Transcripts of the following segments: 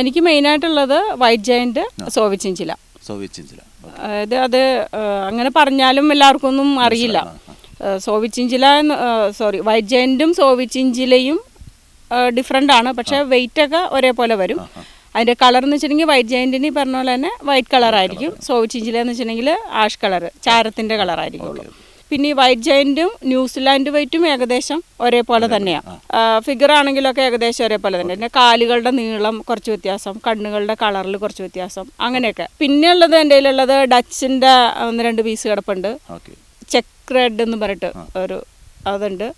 എനിക്ക് മെയിനായിട്ടുള്ളത് white giant സോവിച്ചിഞ്ചില സോവിച്ചിഞ്ചില അതായത് അത് അങ്ങനെ പറഞ്ഞാലും എല്ലാവർക്കും ഒന്നും അറിയില്ല. സോവിച്ചിഞ്ചില സോറി വൈറ്റ് ജയന്റും സോവിച്ചിഞ്ചിലയും ഡിഫറെന്റ് ആണ്. പക്ഷേ വെയിറ്റ് ഒക്കെ ഒരേപോലെ വരും. അതിന്റെ കളർ എന്ന് വെച്ചിട്ടുണ്ടെങ്കിൽ വൈറ്റ് ജയന്റിന് ഈ പറഞ്ഞ പോലെ തന്നെ വൈറ്റ് കളറായിരിക്കും സോവിച്ചിഞ്ചില എന്ന് വെച്ചിട്ടുണ്ടെങ്കിൽ ആഷ് കളർ ചാരത്തിന്റെ കളറായിരിക്കുള്ളൂ പിന്നെ ഈ വൈറ്റ് ജയന്റും ന്യൂസിലാൻഡ് വൈറ്റും ഏകദേശം ഒരേപോലെ തന്നെയാണ് ഫിഗർ ആണെങ്കിലൊക്കെ ഏകദേശം ഒരേപോലെ തന്നെ. പിന്നെ കാലുകളുടെ നീളം കുറച്ച് വ്യത്യാസം കണ്ണുകളുടെ കളറിൽ കുറച്ച് വ്യത്യാസം അങ്ങനെയൊക്കെ. പിന്നെ ഉള്ളത് എന്റെ കയ്യിലുള്ളത് ഡച്ചിന്റെ ഒന്ന് രണ്ട് പീസ് കിടപ്പുണ്ട്. ചെക്ക് റെഡ് എന്ന് പറഞ്ഞിട്ട് ഒരു അതുണ്ട്.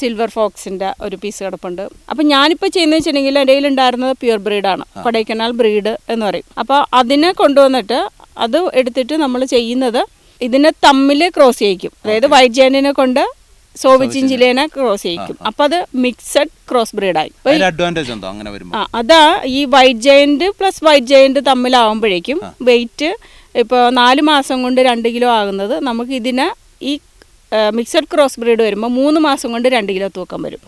സിൽവർ ഫോക്സിന്റെ ഒരു പീസ് കിടപ്പുണ്ട്. അപ്പം ഞാനിപ്പോൾ ചെയ്യുന്നത് വെച്ചിട്ടുണ്ടെങ്കിൽ എന്റെ കയ്യിലുണ്ടായിരുന്നത് പ്യുർ ബ്രീഡാണ് കൊടൈക്കനാൽ ബ്രീഡ് എന്ന് പറയും. അപ്പോൾ അതിനെ കൊണ്ടുവന്നിട്ട് അത് എടുത്തിട്ട് നമ്മൾ ചെയ്യുന്നത് ഇതിനെ തമ്മിൽ ക്രോസ് ചെയ്യിക്കും. അതായത് വൈറ്റ് ജയന്റിനെ കൊണ്ട് സോവിച്ചിഞ്ചിലേനെ ക്രോസ് ചെയ്യിക്കും. അപ്പൊ അത് മിക്സഡ് ക്രോസ് ബ്രീഡായി അഡ്വാന്റേജ് ഉണ്ടോ അങ്ങനെ വരുമ്പോൾ ആ അതാ ഈ white giant plus white giant തമ്മിലാവുമ്പോഴേക്കും weight ഇപ്പോൾ നാല് മാസം കൊണ്ട് രണ്ട് കിലോ ആകുന്നത് നമുക്ക് ഇതിനെ ഈ മിക്സഡ് ക്രോസ് ബ്രീഡ് വരുമ്പോൾ മൂന്ന് മാസം കൊണ്ട് രണ്ട് കിലോ തൂക്കം വരും.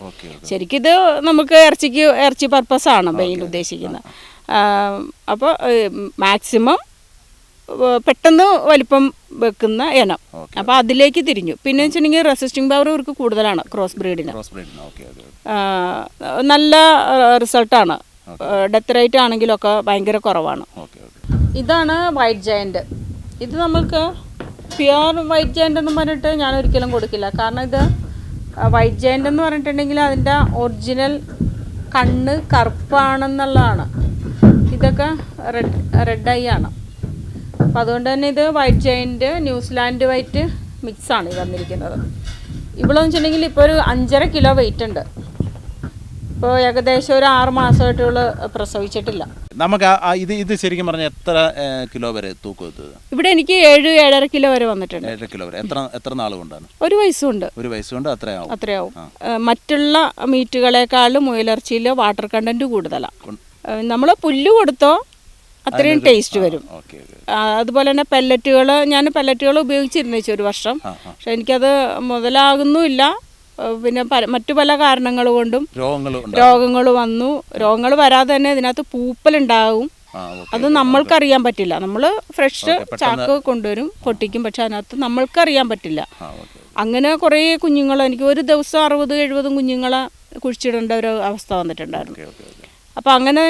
ശരിക്കും ഇത് നമുക്ക് ഇറച്ചിക്ക് ഇറച്ചി പർപ്പസാണ് മെയിൻ ഉദ്ദേശിക്കുന്നത്. അപ്പോൾ മാക്സിമം പെട്ടെന്ന് വലിപ്പം വെക്കുന്ന ഇനം. അപ്പൊ അപ്പോൾ അതിലേക്ക് തിരിഞ്ഞു. പിന്നെ വെച്ചിട്ടുണ്ടെങ്കിൽ റെസിസ്റ്റിംഗ് പവർ ഇവർക്ക് കൂടുതലാണ് ക്രോസ് ബ്രീഡിന് നല്ല റിസൾട്ടാണ് ഡെത്ത് റേറ്റ് ആണെങ്കിലും ഒക്കെ ഭയങ്കര കുറവാണ്. ഇതാണ് വൈറ്റ് ജയന്റ് ഇത് നമ്മൾക്ക് പ്യുവർ വൈറ്റ് ജയന്റ് എന്ന് പറഞ്ഞിട്ട് ഞാൻ ഒരിക്കലും കൊടുക്കില്ല. കാരണം ഇത് വൈറ്റ് ജയന്റ് എന്ന് പറഞ്ഞിട്ടുണ്ടെങ്കിൽ അതിന്റെ ഒറിജിനൽ കണ്ണ് കറുപ്പാണെന്നുള്ളതാണ്. ഇതൊക്കെ റെഡ് റെഡ് ഐ ആണ്. അപ്പം അതുകൊണ്ട് തന്നെ ഇത് white giant New Zealand white മിക്സാണ് ഈ വന്നിരിക്കുന്നത്. ഇവളെന്ന് വെച്ചിട്ടുണ്ടെങ്കിൽ ഇപ്പോൾ ഒരു അഞ്ചര കിലോ വെയിറ്റ് ഉണ്ട്. ഇപ്പോൾ ഏകദേശം ഒരു ആറ് മാസമായിട്ടുള്ള പ്രസവിച്ചിട്ടില്ല. നമുക്ക് ഇത് ഇത് ശരിക്കും പറഞ്ഞാൽ എത്ര കിലോ വരെ തൂക്കം എത്തുന്നത് ഇവിടെ എനിക്ക് ഏഴ് ഏഴര കിലോ വരെ വന്നിട്ടുണ്ട്. ഏഴര കിലോ വരെ. എത്ര എത്ര നാൾ കൊണ്ടാണ്? ഒരു വയസ്സുണ്ട്. ഒരു വയസ്സുകൊണ്ട് അത്രയാവും. അത്രയാവും. മറ്റുള്ള മീറ്റുകളെക്കാളും മുയലിറച്ചിയിൽ വാട്ടർ കണ്ടന്റ് കൂടുതലാണ് നമ്മൾ പുല്ല് കൊടുത്തോ അത്രയും ടേസ്റ്റ് വരും. അതുപോലെ തന്നെ പെല്ലറ്റുകൾ ഞാൻ പെല്ലറ്റുകൾ ഉപയോഗിച്ചിരുന്നു ഒരു വർഷം. പക്ഷെ എനിക്കത് മുതലാകുന്നുമില്ല. പിന്നെ മറ്റു പല കാരണങ്ങൾ കൊണ്ടും രോഗങ്ങൾ വന്നു. രോഗങ്ങൾ വരാതെ തന്നെ ഇതിനകത്ത് പൂപ്പൽ ഉണ്ടാകും അത് നമ്മൾക്കറിയാൻ പറ്റില്ല. നമ്മൾ ഫ്രഷ് ചാക്ക് കൊണ്ടുവരും പൊട്ടിക്കും. പക്ഷെ അതിനകത്ത് നമ്മൾക്കറിയാൻ പറ്റില്ല. അങ്ങനെ കുറേ കുഞ്ഞുങ്ങൾ എനിക്ക് ഒരു ദിവസം അറുപത് എഴുപതും കുഞ്ഞുങ്ങളെ കുഴിച്ചിടേണ്ട ഒരു അവസ്ഥ വന്നിട്ടുണ്ടായിരുന്നു. അപ്പോൾ അങ്ങനെ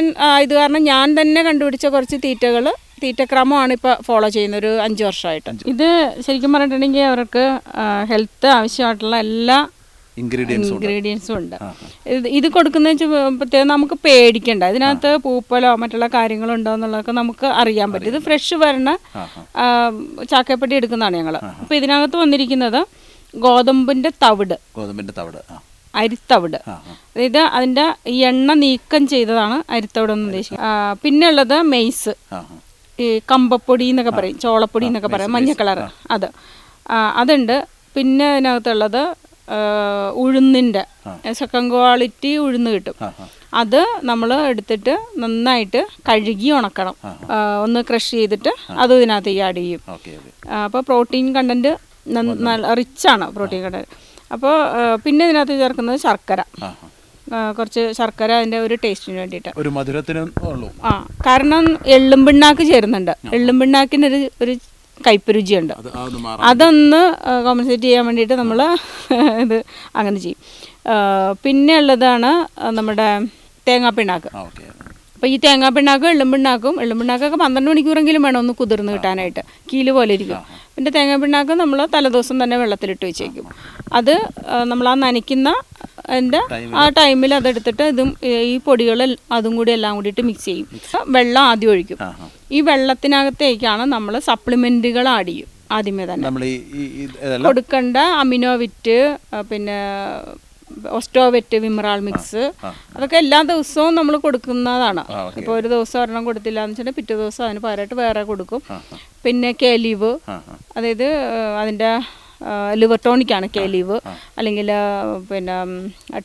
ഇത് കാരണം ഞാൻ തന്നെ കണ്ടുപിടിച്ച കുറച്ച് തീറ്റകൾ തീറ്റക്രമമാണ് ഇപ്പോൾ ഫോളോ ചെയ്യുന്നത് ഒരു അഞ്ച് വർഷമായിട്ട്. ഇത് ശരിക്കും പറഞ്ഞിട്ടുണ്ടെങ്കിൽ അവർക്ക് ഹെൽത്ത് ആവശ്യമായിട്ടുള്ള എല്ലാ ഇൻഗ്രീഡിയൻസ് ഇൻഗ്രീഡിയൻസും ഉണ്ട്. ഇത് കൊടുക്കുന്ന പ്രത്യേകം നമുക്ക് പേടിക്കണ്ട. ഇതിനകത്ത് പൂപ്പലോ മറ്റുള്ള കാര്യങ്ങളോ ഉണ്ടോ എന്നുള്ളതൊക്കെ നമുക്ക് അറിയാൻ പറ്റും. ഇത് ഫ്രഷ് വരണ ചാക്കപ്പെട്ടി എടുക്കുന്നതാണ് ഞങ്ങൾ അപ്പോൾ ഇതിനകത്ത് വന്നിരിക്കുന്നത് ഗോതമ്പിന്റെ തവിട്. ഗോതമ്പിന്റെ തവിട് ആ. അരിത്തവിട്. അതായത് അതിന്റെ ഈ എണ്ണ നീക്കം ചെയ്തതാണ് അരിത്തവിട് എന്ന് ഉദ്ദേശിക്കുന്നത് പിന്നെ ഉള്ളത് മെയ്സ്. ഈ കമ്പപ്പൊടി എന്നൊക്കെ പറയും ചോളപ്പൊടി എന്നൊക്കെ പറയും മഞ്ഞ കളർ അത്. അതുണ്ട്. പിന്നെ അതിനകത്തുള്ളത് ഉഴുന്നിന്റെ സെക്കൻഡ് ക്വാളിറ്റി ഉഴുന്ന് കിട്ടും. അത് നമ്മൾ എടുത്തിട്ട് നന്നായിട്ട് കഴുകി ഉണക്കണം. ഒന്ന് ക്രഷ് ചെയ്തിട്ട് അത് ഇതിനകത്തേക്ക് ആഡ് ചെയ്യും. അപ്പോൾ പ്രോട്ടീൻ കണ്ടന്റ് നല്ല റിച്ചാണ് പ്രോട്ടീൻ കണ്ടന്റ് അപ്പോൾ പിന്നെ ഇതിനകത്ത് ചേർക്കുന്നത് ശർക്കര. കുറച്ച് ശർക്കര അതിന്റെ ഒരു ടേസ്റ്റിന് വേണ്ടിയിട്ട്. ഒരു മധുരത്തിന് ആ കാരണം എള്ളും പിണ്ണാക്ക് ചേരുന്നുണ്ട്. എള്ളും പിണ്ണാക്കിനൊരു ഒരു കയ്പ്പ് രുചിയുണ്ട്. അത് അതൊന്ന് കോമ്പൻസേറ്റ് ചെയ്യാൻ വേണ്ടിയിട്ട് നമ്മൾ ഇത് അങ്ങനെ ചെയ്യും. പിന്നെ ഉള്ളതാണ് നമ്മുടെ തേങ്ങാപ്പിണ്ണാക്ക്. പിണ്ണാക്ക് അപ്പോൾ ഈ തേങ്ങാപ്പിണ്ണാക്കും എള്ളും പിണ്ണാക്കും എള്ളും പിണ്ണാക്കൊക്കെ പന്ത്രണ്ട് മണിക്കൂറെങ്കിലും വേണം ഒന്ന് കുതിർന്ന് കിട്ടാനായിട്ട്. കീൽ പോലെ ഇരിക്കും. പിന്നെ തേങ്ങാപ്പിണ്ണാക്ക് നമ്മൾ തലേദിവസം തന്നെ വെള്ളത്തിലിട്ട് വെച്ചേക്കും. അത് നമ്മൾ ആ നനയ്ക്കുന്ന എന്റെ ആ ടൈമിൽ അതെടുത്തിട്ട് ഇതും ഈ പൊടികൾ അതും കൂടി എല്ലാം കൂടിയിട്ട് മിക്സ് ചെയ്യും. വെള്ളം ആദ്യം ഒഴിക്കും. ഈ വെള്ളത്തിനകത്തേക്കാണ് നമ്മൾ സപ്ലിമെന്റുകൾ ആഡ് ചെയ്യും ആദ്യമേ തന്നെ. കൊടുക്കേണ്ട അമിനോവിറ്റ് പിന്നെ ഒസ്റ്റോവെറ്റ് വിമറാൾ മിക്സ് അതൊക്കെ എല്ലാ ദിവസവും നമ്മൾ കൊടുക്കുന്നതാണ്. ഇപ്പോൾ ഒരു ദിവസം ഒരെണ്ണം കൊടുത്തില്ല എന്ന് വെച്ചിട്ടുണ്ടെങ്കിൽ പിറ്റേ ദിവസം അതിന് പകരമായിട്ട് വേറെ കൊടുക്കും. പിന്നെ കേലീവ് അതായത് അതിന്റെ അതിന്റെ ലിവർ ടോണിക്കാണ് കേലീവ് അല്ലെങ്കിൽ പിന്നെ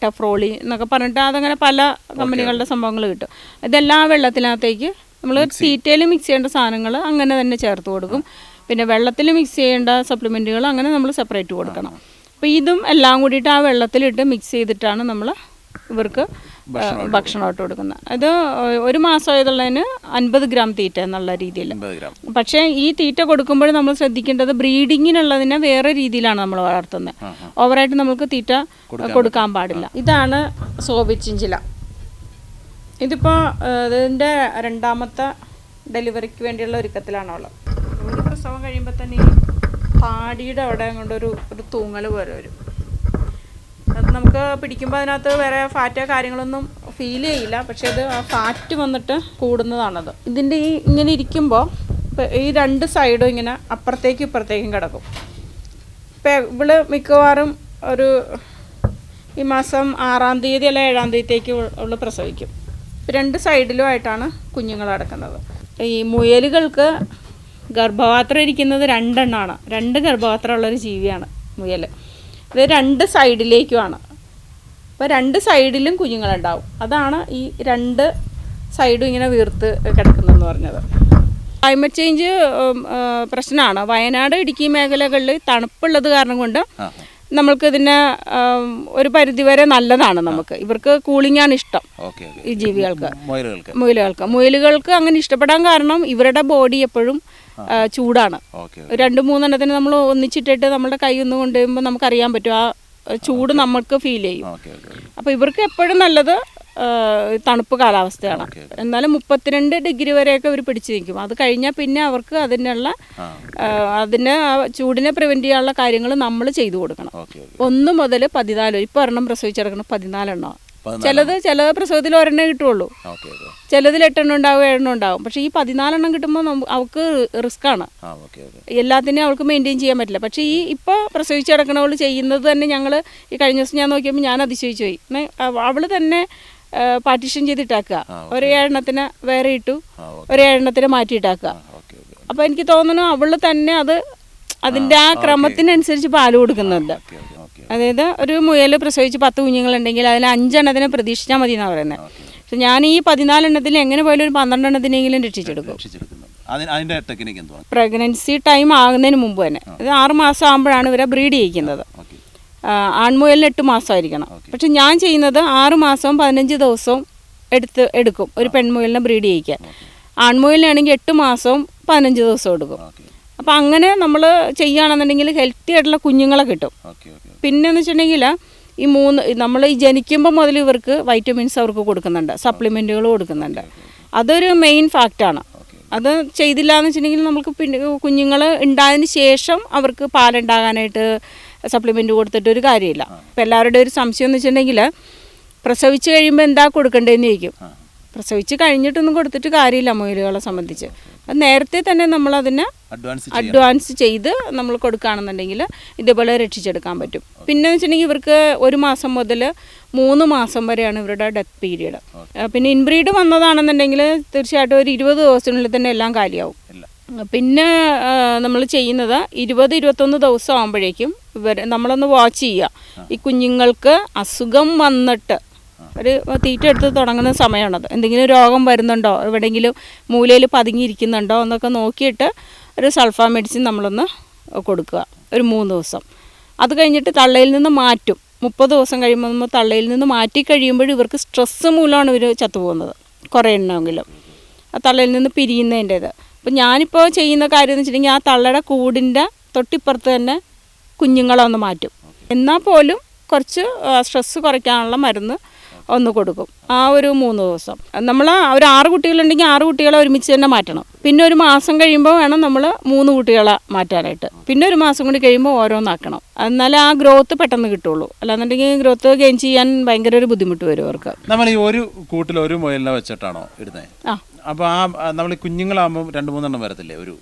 ടഫ്രോളി എന്നൊക്കെ പറഞ്ഞിട്ട് അതങ്ങനെ പല കമ്പനികളുടെ സംഭവങ്ങൾ കിട്ടും. ഇതെല്ലാം വെള്ളത്തിനകത്തേക്ക് നമ്മൾ തീറ്റയിൽ മിക്സ് ചെയ്യേണ്ട സാധനങ്ങൾ അങ്ങനെ തന്നെ ചേർത്ത് കൊടുക്കും. പിന്നെ വെള്ളത്തിൽ മിക്സ് ചെയ്യേണ്ട സപ്ലിമെന്റുകൾ അങ്ങനെ നമ്മൾ സെപ്പറേറ്റ് കൊടുക്കണം. അപ്പോൾ ഇതും എല്ലാം കൂടിയിട്ട് ആ വെള്ളത്തിലിട്ട് മിക്സ് ചെയ്തിട്ടാണ് നമ്മൾ ഇവർക്ക് ഭക്ഷണമായിട്ട് കൊടുക്കുന്നത് അത് ഒരു മാസമായതുള്ളതിന് അൻപത് ഗ്രാം തീറ്റ എന്നുള്ള രീതിയിൽ. പക്ഷേ ഈ തീറ്റ കൊടുക്കുമ്പോൾ നമ്മൾ ശ്രദ്ധിക്കേണ്ടത് ബ്രീഡിങ്ങിനുള്ളതിനെ വേറെ രീതിയിലാണ് നമ്മൾ വളർത്തുന്നത്. ഓവറായിട്ട് നമുക്ക് തീറ്റ കൊടുക്കാൻ പാടില്ല. ഇതാണ് സോബിച്ചിഞ്ചില ഇതിപ്പോൾ ഇതിന്റെ രണ്ടാമത്തെ ഡെലിവറിക്ക് വേണ്ടിയുള്ള ഒരുക്കത്തിലാണുള്ളത് പ്രസവം കഴിയുമ്പോൾ തന്നെ ഈ താടിയുടെ അവിടെ കൊണ്ടൊരു ഒരു തൂങ്ങൽ പോലെ വരും. അത് നമുക്ക് പിടിക്കുമ്പോൾ അതിനകത്ത് വേറെ ഫാറ്റോ കാര്യങ്ങളൊന്നും ഫീൽ ചെയ്യില്ല. പക്ഷേ അത് ഫാറ്റ് വന്നിട്ട് കൂടുന്നതാണത്. ഇതിന്റെ ഈ ഇങ്ങനെ ഇരിക്കുമ്പോൾ ഈ രണ്ട് സൈഡും ഇങ്ങനെ അപ്പുറത്തേക്കും ഇപ്പുറത്തേക്കും കിടക്കും. ഇപ്പം ഇവൾ മിക്കവാറും ഒരു ഈ മാസം ആറാം തീയതി അല്ല ഏഴാം തീയതിക്ക് ഉള്ള പ്രസവിക്കും. രണ്ട് സൈഡിലുമായിട്ടാണ് കുഞ്ഞുങ്ങൾ അടക്കുന്നത് ഈ മുയലുകൾക്ക് ഗർഭപാത്രം ഇരിക്കുന്നത് രണ്ടെണ്ണമാണ് രണ്ട് ഗർഭപാത്രമുള്ളൊരു ജീവിയാണ് മുയൽ ഇത് രണ്ട് സൈഡിലേക്കുമാണ് അപ്പോൾ രണ്ട് സൈഡിലും കുഞ്ഞുങ്ങളുണ്ടാവും. അതാണ് ഈ രണ്ട് സൈഡും ഇങ്ങനെ വീർത്ത് കിടക്കുന്നതെന്ന് പറഞ്ഞത്. ക്ലൈമറ്റ് ചേഞ്ച് പ്രശ്നമാണ്. വയനാട് ഇടുക്കി മേഖലകളിൽ തണുപ്പുള്ളത് കാരണം കൊണ്ട് നമ്മൾക്ക് ഇതിന് ഒരു പരിധിവരെ നല്ലതാണ് നമുക്ക്. ഇവർക്ക് കൂളിംഗ് ആണ് ഇഷ്ടം. ഈ ജീവികൾക്ക്. മുയലുകൾക്ക്. മുയലുകൾക്ക്. അങ്ങനെ ഇഷ്ടപ്പെടാൻ കാരണം ഇവരുടെ ബോഡി എപ്പോഴും ചൂടാണ്. രണ്ടു മൂന്നെണ്ണത്തിന് നമ്മൾ ഒന്നിച്ചിട്ടിട്ട് നമ്മുടെ കൈ ഒന്ന് നമുക്ക് നമുക്കറിയാൻ പറ്റും. ആ ചൂട് നമുക്ക് ഫീൽ ചെയ്യും. അപ്പോൾ ഇവർക്ക് എപ്പോഴും നല്ലത് തണുപ്പ് കാലാവസ്ഥയാണ്. എന്നാലും മുപ്പത്തിരണ്ട് ഡിഗ്രി വരെയൊക്കെ ഇവർ പിടിച്ചു നിൽക്കും. അത് കഴിഞ്ഞാൽ പിന്നെ അവർക്ക് അതിനുള്ള അതിന് ചൂടിനെ പ്രിവെന്റ് ചെയ്യാനുള്ള കാര്യങ്ങൾ നമ്മൾ ചെയ്തു കൊടുക്കണം. ഒന്ന് മുതൽ പതിനാല് ഇപ്പോൾ ഒരെണ്ണം പ്രസവിച്ചെടുക്കണം പതിനാലെണ്ണം പതിനാല്. ചിലത് ചില പ്രസവത്തിൽ ഒരെണ്ണേ കിട്ടുള്ളൂ. ചിലതിൽ എട്ടെണ്ണം ഉണ്ടാവും ഏഴെണ്ണം ഉണ്ടാവും. പക്ഷേ ഈ പതിനാലെണ്ണം കിട്ടുമ്പോൾ അവൾക്ക് റിസ്ക് ആണ്. എല്ലാത്തിനെയും അവൾക്ക് മെയിന്റെയിൻ ചെയ്യാൻ പറ്റില്ല. പക്ഷേ ഈ ഇപ്പോൾ പ്രസവിച്ച് കിടക്കണവൾ ചെയ്യുന്നത് തന്നെ ഞങ്ങൾ ഈ കഴിഞ്ഞ ദിവസം ഞാൻ നോക്കിയപ്പോൾ ഞാൻ അതിശയിച്ചു പോയി. അവൾ തന്നെ പാർട്ടീഷൻ ചെയ്തിട്ടാക്കുക. ഒരേ എണ്ണത്തിന് വേറെ ഇട്ടു. ഒരേ എണ്ണത്തിന് മാറ്റിയിട്ടാക്കുക അപ്പോൾ എനിക്ക് തോന്നുന്നു അവൾ തന്നെ അത് അതിന്റെ ആ ക്രമത്തിനനുസരിച്ച് പാൽ കൊടുക്കുന്നുണ്ട്. അതായത് ഒരു മുയൽ പ്രസവിച്ച് പത്ത് കുഞ്ഞുങ്ങളുണ്ടെങ്കിൽ അതിൽ അഞ്ചെണ്ണത്തിനെ പ്രതീക്ഷിച്ചാൽ മതി എന്നാണ് പറയുന്നത്. പക്ഷെ ഞാൻ ഈ പതിനാലെണ്ണത്തിൽ എങ്ങനെ പോയാലും ഒരു പന്ത്രണ്ടെണ്ണത്തിനെങ്കിലും രക്ഷിച്ചെടുക്കും. അതിന്റെ ടെക്നിക്ക് പ്രഗ്നൻസി ടൈം ആകുന്നതിന് മുമ്പ് തന്നെ. ഇത് ആറ് മാസം ആകുമ്പോഴാണ് ഇവരെ ബ്രീഡ് ചെയ്യിക്കുന്നത്. ആൺമുയലിന് എട്ട് മാസമായിരിക്കണം. പക്ഷെ ഞാൻ ചെയ്യുന്നത് ആറ് മാസവും പതിനഞ്ച് ദിവസവും എടുത്ത് എടുക്കും. ഒരു പെൺമുയലിനെ ബ്രീഡ് ചെയ്യിക്കാൻ. ആൺമുയലിനാണെങ്കിൽ എട്ട് മാസവും പതിനഞ്ച് ദിവസവും എടുക്കും. അപ്പോൾ അങ്ങനെ നമ്മൾ ചെയ്യുകയാണെന്നുണ്ടെങ്കിൽ ഹെൽത്തി ആയിട്ടുള്ള കുഞ്ഞുങ്ങളെ കിട്ടും. പിന്നെ എന്ന് വെച്ചിട്ടുണ്ടെങ്കിൽ ഈ മൂന്ന് നമ്മൾ ഈ ജനിക്കുമ്പോൾ മുതൽ ഇവർക്ക് വൈറ്റമിൻസ് അവർക്ക് കൊടുക്കുന്നുണ്ട്. സപ്ലിമെന്റുകൾ കൊടുക്കുന്നുണ്ട്. അതൊരു മെയിൻ ഫാക്റ്റാണ് അത് ചെയ്തില്ല എന്ന് വെച്ചിട്ടുണ്ടെങ്കിൽ നമുക്ക് പിന്നെ കുഞ്ഞുങ്ങൾ ഉണ്ടായതിന് ശേഷം അവർക്ക് പാലുണ്ടാകാനായിട്ട് സപ്ലിമെന്റ് കൊടുത്തിട്ട് ഒരു കാര്യമില്ല. അപ്പോൾ എല്ലാവരുടെയും ഒരു സംശയം എന്ന് വെച്ചിട്ടുണ്ടെങ്കിൽ പ്രസവിച്ച് കഴിയുമ്പോൾ എന്താ കൊടുക്കേണ്ടതെന്ന് ചോദിക്കും പ്രസവിച്ച് കഴിഞ്ഞിട്ടൊന്നും കൊടുത്തിട്ട് കാര്യമില്ല മുയലുകളെ സംബന്ധിച്ച്. അത് നേരത്തെ തന്നെ നമ്മളതിനെ അഡ്വാൻസ് ചെയ്ത് നമ്മൾ കൊടുക്കുകയാണെന്നുണ്ടെങ്കിൽ ഇതേപോലെ രക്ഷിച്ചെടുക്കാൻ പറ്റും. പിന്നെ വെച്ചിട്ടുണ്ടെങ്കിൽ ഇവർക്ക് ഒരു മാസം മുതൽ മൂന്ന് മാസം വരെയാണ് ഇവരുടെ ഡെത്ത് പീരീഡ് പിന്നെ ഇൻബ്രീഡ് വന്നതാണെന്നുണ്ടെങ്കിൽ തീർച്ചയായിട്ടും ഒരു ഇരുപത് ദിവസത്തിനുള്ളിൽ തന്നെ എല്ലാം കാലിയാവും. പിന്നെ നമ്മൾ ചെയ്യുന്നത് ഇരുപത് ഇരുപത്തൊന്ന് ദിവസം ആകുമ്പോഴേക്കും ഇവർ നമ്മളൊന്ന് വാച്ച് ചെയ്യുക. ഈ കുഞ്ഞുങ്ങൾക്ക് അസുഖം വന്നിട്ട് ഒരു തീറ്റ എടുത്ത് തുടങ്ങുന്ന സമയമാണത്. എന്തെങ്കിലും രോഗം വരുന്നുണ്ടോ? എവിടെയെങ്കിലും മൂലയിൽ പതുങ്ങിയിരിക്കുന്നുണ്ടോ? എന്നൊക്കെ നോക്കിയിട്ട് ഒരു സൾഫ മെഡിസിൻ നമ്മളൊന്ന് കൊടുക്കുക. ഒരു മൂന്ന് ദിവസം. അത് കഴിഞ്ഞിട്ട് തള്ളയിൽ നിന്ന് മാറ്റും. മുപ്പത് ദിവസം കഴിയുമ്പോൾ നമ്മൾ തള്ളയിൽ നിന്ന് മാറ്റി കഴിയുമ്പോൾ ഇവർക്ക് സ്ട്രെസ്സ് മൂലമാണ് ഇവർ ചത്തുപോകുന്നത്. കുറേ എണ്ണമെങ്കിലും. ആ തള്ളയിൽ നിന്ന് പിരിയുന്നതിന്റേത്. അപ്പം ഞാനിപ്പോൾ ചെയ്യുന്ന കാര്യം എന്ന് വെച്ചിട്ടുണ്ടെങ്കിൽ ആ തള്ളയുടെ കൂടിന്റെ തൊട്ടിപ്പുറത്ത് തന്നെ കുഞ്ഞുങ്ങളെ ഒന്ന് മാറ്റും. എന്നാൽ പോലും കുറച്ച് സ്ട്രെസ്സ് കുറയ്ക്കാനുള്ള മരുന്ന് ഒന്ന് കൊടുക്കും. ആ ഒരു മൂന്ന് ദിവസം. നമ്മൾ ഒരു ആറ് കുട്ടികളുണ്ടെങ്കിൽ ആറ് കുട്ടികളെ ഒരുമിച്ച് തന്നെ മാറ്റണം. പിന്നെ ഒരു മാസം കഴിയുമ്പോൾ വേണം നമ്മൾ മൂന്ന് കുട്ടികളെ മാറ്റാനായിട്ട്. പിന്നെ ഒരു മാസം കൂടി കഴിയുമ്പോൾ ഓരോന്നാക്കണം. എന്നാലേ ആ ഗ്രോത്ത് പെട്ടെന്ന് കിട്ടുള്ളൂ. അല്ലാന്നുണ്ടെങ്കിൽ ഗ്രോത്ത് ഗെയിൻ ചെയ്യാൻ ഭയങ്കര ഒരു ബുദ്ധിമുട്ട് വരും അവർക്ക്. നമ്മൾ ഈ ഒരു കൂട്ടിൽ ഒരു മുയലിനെ വെച്ചിട്ടാണോ ഇടുന്നത് ആ. അപ്പോൾ ആ നമ്മൾ കുഞ്ഞുങ്ങളാകുമ്പോൾ രണ്ട് മൂന്നെണ്ണം വരത്തില്ലേ? ഒരു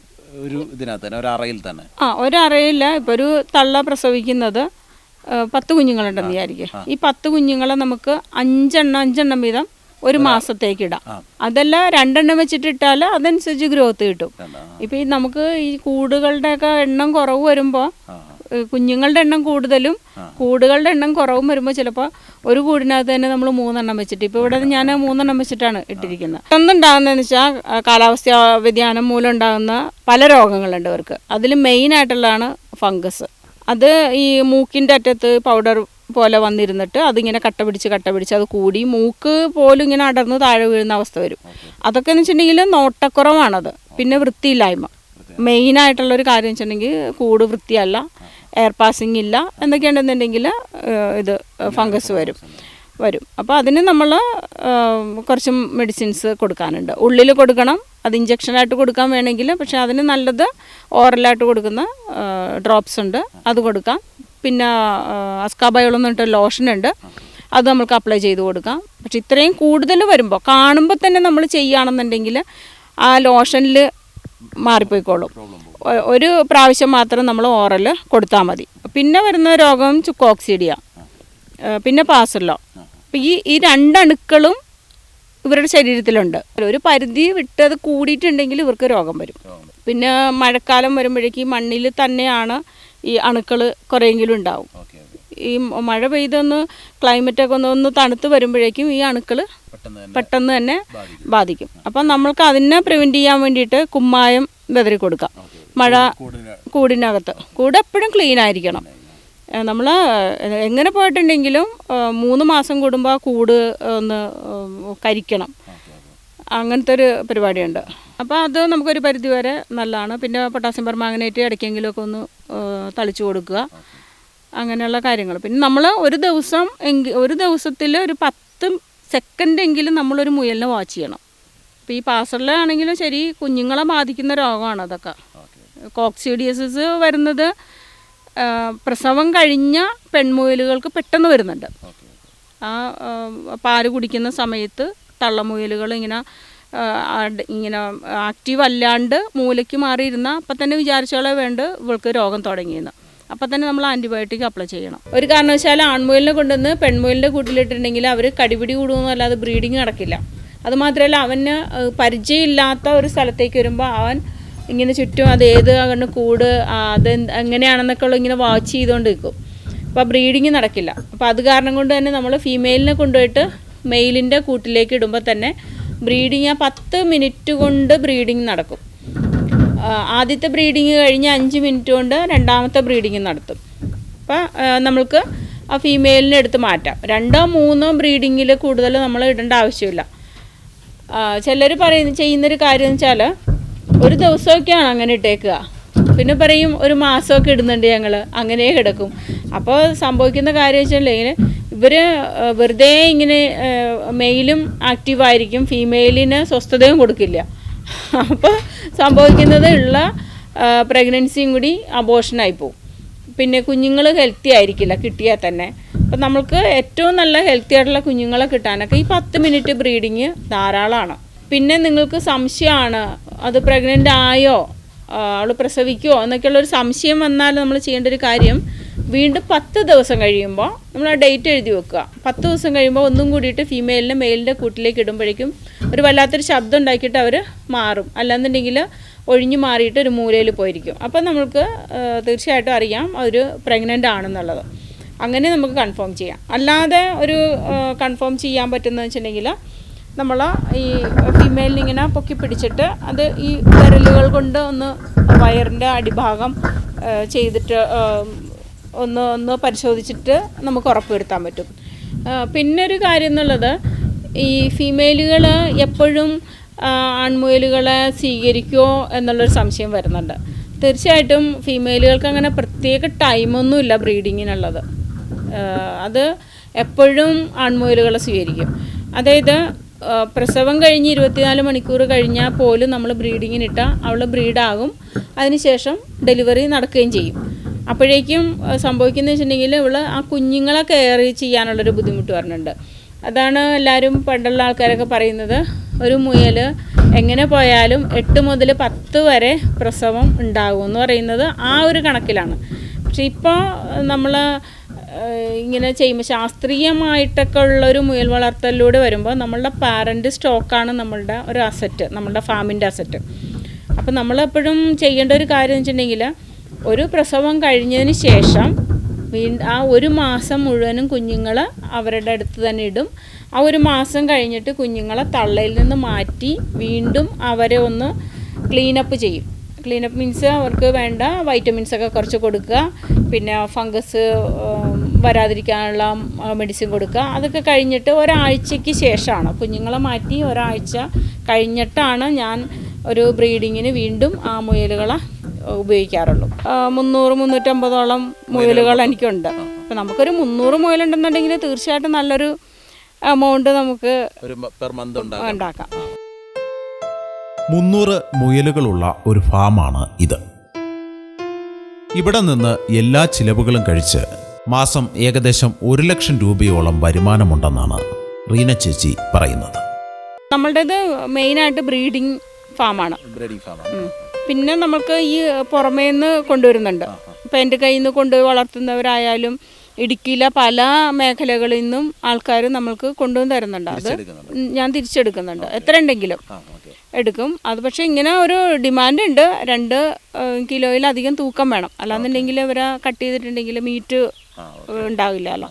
ഒരു ഇതിനകത്ത് തന്നെ ഒരു അറയിൽ തന്നെ. ആ ഒരു അറയില്ല. ഇപ്പോൾ ഒരു തള്ള പ്രസവിക്കുന്നത് പത്ത് കുഞ്ഞുങ്ങളുണ്ടെന്ന് വിചാരിക്കുക ഈ പത്ത് കുഞ്ഞുങ്ങളെ നമുക്ക് അഞ്ചെണ്ണം അഞ്ചെണ്ണം വീതം ഒരു മാസത്തേക്ക് ഇടാം. അതല്ല രണ്ടെണ്ണം വെച്ചിട്ട് ഇട്ടാൽ അതനുസരിച്ച് ഗ്രോത്ത് കിട്ടും. ഇപ്പം ഈ നമുക്ക് ഈ കൂടുകളുടെയൊക്കെ എണ്ണം കുറവ് വരുമ്പോൾ കുഞ്ഞുങ്ങളുടെ എണ്ണം കൂടുതലും കൂടുകളുടെ എണ്ണം കുറവും വരുമ്പോൾ ചിലപ്പോൾ ഒരു കൂടിനകത്ത് തന്നെ നമ്മൾ മൂന്നെണ്ണം വെച്ചിട്ട് ഇപ്പോൾ ഇവിടെ ഞാൻ മൂന്നെണ്ണം വെച്ചിട്ടാണ് ഇട്ടിരിക്കുന്നത്. എന്തുണ്ടാകുന്നതെന്ന് വെച്ചാൽ കാലാവസ്ഥാ വ്യതിയാനം മൂലം ഉണ്ടാകുന്ന പല രോഗങ്ങളുണ്ട് ഇവർക്ക്. അതിൽ മെയിൻ ആയിട്ടുള്ളതാണ് ഫംഗസ് അത് ഈ മൂക്കിന്റെ അറ്റത്ത് പൗഡർ പോലെ വന്നിരുന്നിട്ട് അതിങ്ങനെ കട്ട പിടിച്ച് കട്ട പിടിച്ച് അത് കൂടി മൂക്ക് പോലും ഇങ്ങനെ അടർന്ന് താഴെ വീഴുന്ന അവസ്ഥ വരും. അതൊക്കെ എന്ന് വെച്ചിട്ടുണ്ടെങ്കിൽ നോട്ടക്കുറവാണത്. പിന്നെ വൃത്തിയില്ലായ്മ. മെയിനായിട്ടുള്ള ഒരു കാര്യം വെച്ചിട്ടുണ്ടെങ്കിൽ കൂട് വൃത്തിയല്ല എയർ പാസിംഗ് ഇല്ല എന്തൊക്കെയുണ്ടെന്നുണ്ടെങ്കിൽ ഇത് ഫംഗസ് വരും. വരും. അപ്പോൾ അതിന് നമ്മൾ കുറച്ച് മെഡിസിൻസ് കൊടുക്കാനുണ്ട്. ഉള്ളിൽ കൊടുക്കണം അത് ഇഞ്ചക്ഷനായിട്ട് കൊടുക്കാൻ വേണമെങ്കിൽ പക്ഷേ അതിന് നല്ലത് ഓറലായിട്ട് കൊടുക്കുന്ന ഡ്രോപ്സ് ഉണ്ട്. അത് കൊടുക്കാം. പിന്നെ അസ്കാബയോളം എന്ന് പറഞ്ഞിട്ട് ലോഷൻ ഉണ്ട്. അത് നമുക്ക് അപ്ലൈ ചെയ്ത് കൊടുക്കാം. പക്ഷെ ഇത്രയും കൂടുതൽ വരുമ്പോൾ കാണുമ്പോൾ തന്നെ നമ്മൾ ചെയ്യുകയാണെന്നുണ്ടെങ്കിൽ ആ ലോഷനിൽ മാറിപ്പോയിക്കോളും. ഒരു പ്രാവശ്യം മാത്രം നമ്മൾ ഓറൽ കൊടുത്താൽ മതി. പിന്നെ വരുന്ന രോഗം ചുക്കോക്സിഡിയ. പിന്നെ പാസല്ലോ. അപ്പം ഈ ഈ രണ്ടണുക്കളും ഇവരുടെ ശരീരത്തിലുണ്ട്. ഒരു പരിധി വിട്ട് അത് കൂടിയിട്ടുണ്ടെങ്കിൽ ഇവർക്ക് രോഗം വരും. പിന്നെ മഴക്കാലം വരുമ്പോഴേക്ക് ഈ മണ്ണിൽ തന്നെയാണ് ഈ അണുക്കൾ കുറേയെങ്കിലും ഉണ്ടാവും. ഈ മഴ പെയ്തൊന്ന് ക്ലൈമറ്റൊക്കെ ഒന്ന് ഒന്ന് തണുത്ത് വരുമ്പോഴേക്കും ഈ അണുക്കൾ പെട്ടെന്ന് തന്നെ ബാധിക്കും. അപ്പം നമ്മൾക്ക് അതിനെ പ്രിവെന്റ് ചെയ്യാൻ വേണ്ടിയിട്ട് കുമ്മായം വെതറി കൊടുക്കാം. മഴ കൂടിനകത്ത്. കൂട് എപ്പോഴും ക്ലീൻ ആയിരിക്കണം. നമ്മൾ എങ്ങനെ പോയിട്ടുണ്ടെങ്കിലും മൂന്ന് മാസം കൂടുമ്പോൾ കൂട് ഒന്ന് കരിക്കണം. അങ്ങനത്തെ ഒരു പരിപാടിയുണ്ട്. അപ്പോൾ അത് നമുക്കൊരു പരിധി വരെ നല്ലതാണ്. പിന്നെ പൊട്ടാസ്യം പെർമാങ്ങനേറ്റ് ഇടയ്ക്കെങ്കിലുമൊക്കെ ഒന്ന് തളിച്ചു കൊടുക്കുക. അങ്ങനെയുള്ള കാര്യങ്ങൾ പിന്നെ നമ്മൾ ഒരു ദിവസം എങ്കിൽ ഒരു ദിവസത്തിൽ ഒരു പത്ത് സെക്കൻഡെങ്കിലും നമ്മളൊരു മുയലിനെ വാച്ച് ചെയ്യണം. ഇപ്പോൾ ഈ പാസറിലാണെങ്കിലും ശരി കുഞ്ഞുങ്ങളെ ബാധിക്കുന്ന രോഗമാണ് അതൊക്കെ. കോക്സിഡിയസിസ് വരുന്നത് പ്രസവം കഴിഞ്ഞ പെൺമുയലുകൾക്ക് പെട്ടെന്ന് വരുന്നുണ്ട്. ആ പാൽ കുടിക്കുന്ന സമയത്ത് തള്ളമുയലുകൾ ഇങ്ങനെ ഇങ്ങനെ ആക്റ്റീവ് അല്ലാണ്ട് മൂലയ്ക്ക് മാറിയിരുന്ന അപ്പം തന്നെ വിചാരിച്ചോളെ വേണ്ട ഇവൾക്ക് രോഗം തുടങ്ങിയെന്ന്. അപ്പം തന്നെ നമ്മൾ ആന്റിബയോട്ടിക് അപ്ലൈ ചെയ്യണം. ഒരു കാരണവശാലും ആൺമുയലിനെ കൊണ്ടുവന്ന് പെൺമുയലിന്റെ കൂട്ടിലിട്ടുണ്ടെങ്കിൽ അവർ കടിപിടി കൂടുമെന്നല്ലാതെ ബ്രീഡിങ് നടക്കില്ല. അതുമാത്രമല്ല അവന് പരിചയമില്ലാത്ത ഒരു സ്ഥലത്തേക്ക് വരുമ്പോൾ അവൻ ഇങ്ങനെ ചുറ്റും അത് ഏത് അങ്ങനെ കൂട് അത് എങ്ങനെയാണെന്നൊക്കെ ഉള്ള ഇങ്ങനെ വാച്ച് ചെയ്തുകൊണ്ട് നിൽക്കും അപ്പോൾ ബ്രീഡിങ് നടക്കില്ല. അപ്പോൾ അത് കാരണം കൊണ്ട് തന്നെ നമ്മൾ ഫീമെയിലിനെ കൊണ്ടുപോയിട്ട് മെയിലിന്റെ കൂട്ടിലേക്ക് ഇടുമ്പോൾ തന്നെ ബ്രീഡിങ് ആ പത്ത് മിനിറ്റ് കൊണ്ട് ബ്രീഡിങ് നടക്കും. ആദ്യത്തെ ബ്രീഡിങ് കഴിഞ്ഞ് അഞ്ച് മിനിറ്റ് കൊണ്ട് രണ്ടാമത്തെ ബ്രീഡിങ് നടത്തും. അപ്പോൾ നമ്മൾക്ക് ആ ഫീമെയിലിനെ എടുത്ത് മാറ്റാം. രണ്ടോ മൂന്നോ ബ്രീഡിങ്ങിൽ കൂടുതൽ നമ്മൾ ഇടേണ്ട ആവശ്യമില്ല. ചിലർ പറയുന്ന ചെയ്യുന്നൊരു കാര്യം എന്ന് വെച്ചാൽ ഒരു ദിവസമൊക്കെയാണ് അങ്ങനെ ഇട്ടേക്കുക. പിന്നെ പറയും ഒരു മാസമൊക്കെ ഇടുന്നുണ്ട് ഞങ്ങൾ അങ്ങനെ കിടക്കും. അപ്പോൾ സംഭവിക്കുന്ന കാര്യം വെച്ചിട്ടുണ്ടെങ്കിൽ ഇവർ വെറുതെ ഇങ്ങനെ മെയിലും ആക്റ്റീവായിരിക്കും ഫീമെയിലിന് സ്വസ്ഥതയും കൊടുക്കില്ല. അപ്പോൾ സംഭവിക്കുന്നത് ഉള്ള പ്രഗ്നൻസിയും കൂടി അബോഷനായി പോകും പിന്നെ കുഞ്ഞുങ്ങൾ ഹെൽത്തി ആയിരിക്കില്ല കിട്ടിയാൽ തന്നെ. അപ്പം നമ്മൾക്ക് ഏറ്റവും നല്ല ഹെൽത്തി ആയിട്ടുള്ള കുഞ്ഞുങ്ങളെ കിട്ടാനൊക്കെ ഈ പത്ത് മിനിറ്റ് ബ്രീഡിങ് ധാരാളമാണ്. പിന്നെ നിങ്ങൾക്ക് സംശയമാണ് അത് പ്രഗ്നന്റ് ആയോ അവൾ പ്രസവിക്കുമോ എന്നൊക്കെയുള്ളൊരു സംശയം വന്നാൽ നമ്മൾ ചെയ്യേണ്ട ഒരു കാര്യം വീണ്ടും പത്ത് ദിവസം കഴിയുമ്പോൾ നമ്മൾ ആ ഡേറ്റ് എഴുതി വെക്കുക. പത്ത് ദിവസം കഴിയുമ്പോൾ ഒന്നും കൂടിയിട്ട് ഫീമെയിലിനെ മെയിലിന്റെ കൂട്ടിലേക്ക് ഇടുമ്പോഴേക്കും ഒരു വല്ലാത്തൊരു ശബ്ദം ഉണ്ടാക്കിയിട്ട് അവർ മാറും. അല്ലാന്നുണ്ടെങ്കിൽ ഒഴിഞ്ഞു മാറിയിട്ട് ഒരു മൂലയിൽ പോയിരിക്കും. അപ്പം നമുക്ക് തീർച്ചയായിട്ടും അറിയാം അവർ പ്രഗ്നന്റ് ആണെന്നുള്ളത്. അങ്ങനെ നമുക്ക് കൺഫേം ചെയ്യാം. അല്ലാതെ ഒരു കൺഫേം ചെയ്യാൻ പറ്റുന്നതെന്ന് വെച്ചിട്ടുണ്ടെങ്കിൽ നമ്മൾ ഈ ഫീമെയിലിനെ ഇങ്ങനെ പൊക്കി പിടിച്ചിട്ട് അത് ഈ വിരലുകൾ കൊണ്ട് ഒന്ന് വയറിന്റെ അടിഭാഗം ചെയ്തിട്ട് ഒന്ന് ഒന്ന് പരിശോധിച്ചിട്ട് നമുക്ക് ഉറപ്പ് വരുത്താൻ പറ്റും. പിന്നൊരു കാര്യം എന്നുള്ളത് ഈ ഫീമെയിലുകൾ എപ്പോഴും ആൺമുയലുകളെ സ്വീകരിക്കുമോ എന്നുള്ളൊരു സംശയം വരുന്നുണ്ട്. തീർച്ചയായിട്ടും ഫീമെയിലുകൾക്ക് അങ്ങനെ പ്രത്യേക ടൈമൊന്നുമില്ല ബ്രീഡിങ്ങിനുള്ളത് അത് എപ്പോഴും ആൺമുയലുകളെ സ്വീകരിക്കും. അതായത് പ്രസവം കഴിഞ്ഞ് ഇരുപത്തിനാല് മണിക്കൂർ കഴിഞ്ഞാൽ പോലും നമ്മൾ ബ്രീഡിങ്ങിനിട്ടാൽ അവൾ ബ്രീഡാകും. അതിനുശേഷം ഡെലിവറി നടക്കുകയും ചെയ്യും. അപ്പോഴേക്കും സംഭവിക്കുന്നത് വെച്ചിട്ടുണ്ടെങ്കിൽ ഇവൾ ആ കുഞ്ഞുങ്ങളെ കെയർ ചെയ്യാനുള്ളൊരു ബുദ്ധിമുട്ട് പറഞ്ഞിട്ടുണ്ട്. അതാണ് എല്ലാവരും പണ്ടുള്ള ആൾക്കാരൊക്കെ പറയുന്നത്. ഒരു മുയൽ എങ്ങനെ പോയാലും എട്ട് മുതൽ പത്ത് വരെ പ്രസവം ഉണ്ടാകും എന്ന് പറയുന്നത് ആ ഒരു കണക്കിലാണ്. പക്ഷെ ഇപ്പോൾ നമ്മൾ ഇങ്ങനെ ചെയ്യുമ്പോൾ ശാസ്ത്രീയമായിട്ടൊക്കെ ഉള്ളൊരു മുയൽ വളർത്തലിലൂടെ വരുമ്പോൾ നമ്മളുടെ പാരന്റ് സ്റ്റോക്കാണ് നമ്മളുടെ ഒരു അസറ്റ് നമ്മളുടെ ഫാമിന്റെ അസറ്റ് അപ്പം നമ്മളെപ്പോഴും ചെയ്യേണ്ട ഒരു കാര്യം എന്ന് വെച്ചിട്ടുണ്ടെങ്കിൽ ഒരു പ്രസവം കഴിഞ്ഞതിന് ശേഷം വീണ്ടും ആ ഒരു മാസം മുഴുവനും കുഞ്ഞുങ്ങൾ അവരുടെ അടുത്ത് തന്നെ ഇടും. ആ ഒരു മാസം കഴിഞ്ഞിട്ട് കുഞ്ഞുങ്ങളെ തള്ളയിൽ നിന്ന് മാറ്റി വീണ്ടും അവരെ ഒന്ന് ക്ലീനപ്പ് ചെയ്യും. ക്ലീനപ്പ് മീൻസ് അവർക്ക് വേണ്ട വൈറ്റമിൻസ് ഒക്കെ കുറച്ച് കൊടുക്കുക. പിന്നെ ഫംഗസ് വരാതിരിക്കാനുള്ള മെഡിസിൻ കൊടുക്കുക. അതൊക്കെ കഴിഞ്ഞിട്ട് ഒരാഴ്ചയ്ക്ക് ശേഷമാണ്. കുഞ്ഞുങ്ങളെ മാറ്റി ഒരാഴ്ച കഴിഞ്ഞിട്ടാണ് ഞാൻ ഒരു ബ്രീഡിങ്ങിന് വീണ്ടും ആ മുയലുകളെ ഉപയോഗിക്കാറുള്ളൂ. മുന്നൂറ് മുന്നൂറ്റമ്പതോളം മുയലുകൾ എനിക്കുണ്ട്. അപ്പം നമുക്കൊരു മുന്നൂറ് മുയലുണ്ടെന്നുണ്ടെങ്കിൽ തീർച്ചയായിട്ടും നല്ലൊരു എമൗണ്ട് നമുക്ക് ഉണ്ടാക്കാം. മുന്നൂറ് മുയലുകളുള്ള ഒരു ഫാമാണ് ഇത്. ഇവിടെ നിന്ന് എല്ലാ ചിലവുകളും കഴിച്ച് മാസം ഏകദേശം ഒരു ലക്ഷം രൂപയോളം വരുമാനമുണ്ടെന്നാണ് റീന ചേച്ചി പറയുന്നത്. നമ്മളുടേത് മെയിനായിട്ട് ബ്രീഡിങ് ഫാമാണ്. ബ്രീഡിംഗ് ഫാമാണ്. പിന്നെ നമുക്ക് ഈ പുറമേ നിന്ന് കൊണ്ടുവരുന്നുണ്ട് ഇപ്പം എന്റെ കയ്യിൽ നിന്ന് കൊണ്ട് വളർത്തുന്നവരായാലും ഇടുക്കിയിലെ പല മേഖലകളിൽ നിന്നും ആൾക്കാർ നമ്മൾക്ക് കൊണ്ടുവന്ന് തരുന്നുണ്ട്. അത് ഞാൻ തിരിച്ചെടുക്കുന്നുണ്ട്. എത്ര ഉണ്ടെങ്കിലും എടുക്കും. അത് പക്ഷേ ഇങ്ങനെ ഒരു ഡിമാൻഡ് ഉണ്ട്. രണ്ട് കിലോയിലധികം തൂക്കം വേണം. അല്ലാന്നുണ്ടെങ്കിൽ ഇവരെ കട്ട് ചെയ്തിട്ടുണ്ടെങ്കിൽ മീറ്റ് ഉണ്ടാവില്ലല്ലോ.